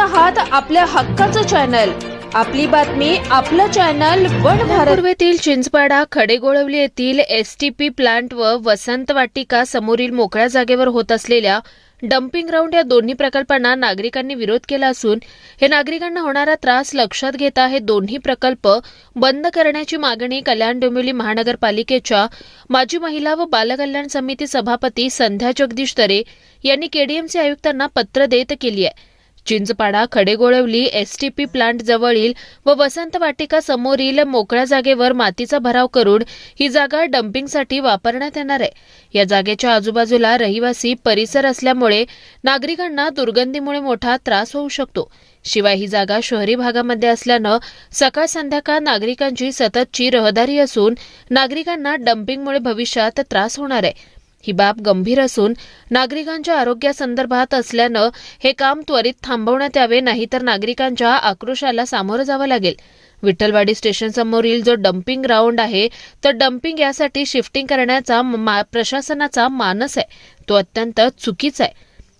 आहात आपल्या हक्काचं चॅनल आपली बातमी आपलं चॅनल वन पूर्वेतील चिंचपाडा खडेगोळवली येथील एस टी पी प्लांट व वसंत वाटिका समोरील मोकळ्या जागेवर होत असलेल्या डम्पिंग ग्राउंड या दोन्ही प्रकल्पांना नागरिकांनी विरोध केला असून हे नागरिकांना होणारा त्रास लक्षात घेता हे दोन्ही प्रकल्प बंद करण्याची मागणी कल्याण डोंबिवली महानगरपालिकेच्या माजी महिला व बालकल्याण समिती सभापती संध्या जगदीश तरे यांनी केडीएमसी आयुक्तांना पत्र देत केली आहे. चिंचपाडा खडेगोळवली एसटीपी प्लांट जवळील व वसंत वाटिका समोरील मोकळ्या जागेवर मातीचा भराव करून ही जागा डम्पिंगसाठी वापरण्यात येणार आहे. या जागेच्या आजूबाजूला रहिवासी परिसर असल्यामुळे नागरिकांना दुर्गंधीमुळे मोठा त्रास होऊ शकतो. शिवाय ही जागा शहरी भागामध्ये असल्यानं सकाळ संध्याकाळ नागरिकांची सततची रहदारी असून नागरिकांना डम्पिंगमुळे भविष्यात त्रास होणार आहे. ही बाब गंभीर असून नागरिकांच्या आरोग्यासंदर्भात असल्यानं हे काम त्वरित थांबवण्यात यावे नाहीतर नागरिकांच्या आक्रोशाला सामोरं जावं लागेल. विठ्ठलवाडी स्टेशन समोरील जो डम्पिंग ग्राउंड आहे तर डम्पिंग यासाठी शिफ्टिंग करण्याचा मा- प्रशासनाचा मानस आहे. तो अत्यंत चुकीचा आहे.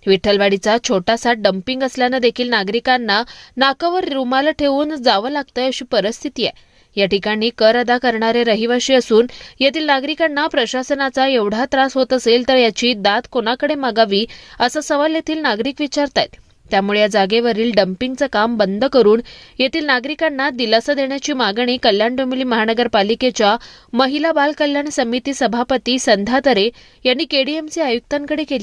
विठ्ठलवाडीचा छोटासा डम्पिंग असल्यानं देखील नागरिकांना नाकावर रुमाल ठेवून जावं लागतं अशी परिस्थिती आहे. या ठिकाणी कर अदा करणारे रहिवाशी असून येथील नागरिकांना प्रशासनाचा एवढा त्रास होत असेल तर याची दाद कोणाकडे मागावी असा सवाल येथील नागरिक विचारतायत. त्यामुळे या जागेवरील डम्पिंगचं काम बंद करून येथील नागरिकांना दिलासा देण्याची मागणी कल्याण डोंबिवली महानगरपालिकेच्या महिला बाल कल्याण समिती सभापती संधातरे तरे यांनी केडीएमसी आयुक्तांकडे केली.